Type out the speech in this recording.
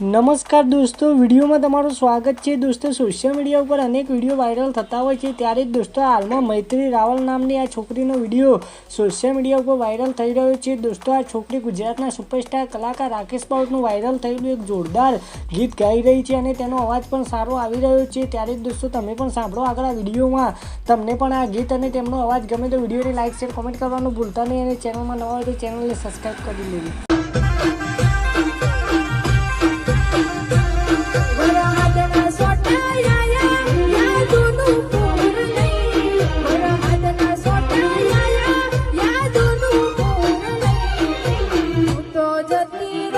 નમસ્કાર દોસ્તો, વિડીયોમાં તમારું સ્વાગત છે. દોસ્તો સોશિયલ મીડિયા ઉપર અનેક વીડિયો વાયરલ થતા હોય છે. ત્યારે જ દોસ્તો, હાલમાં મૈત્રી રાવલ નામની આ છોકરીનો વીડિયો સોશિયલ મીડિયા ઉપર વાયરલ થઈ રહ્યો છે. દોસ્તો, આ છોકરી ગુજરાતના સુપરસ્ટાર કલાકાર રાકેશ બાઉટનું વાયરલ થયેલું એક જોરદાર ગીત ગાઈ રહી છે અને તેનો અવાજ પણ સારો આવી રહ્યો છે. ત્યારે જ દોસ્તો, તમે પણ સાંભળો આગળ આ વિડીયોમાં. તમને પણ આ ગીત અને તેમનો અવાજ ગમે તો વિડીયોને લાઈક શેર કોમેન્ટ કરવાનું ભૂલતા નહીં અને ચેનલમાં નવા હોય તો ચેનલને સબસ્ક્રાઈબ કરી લેવી the theme.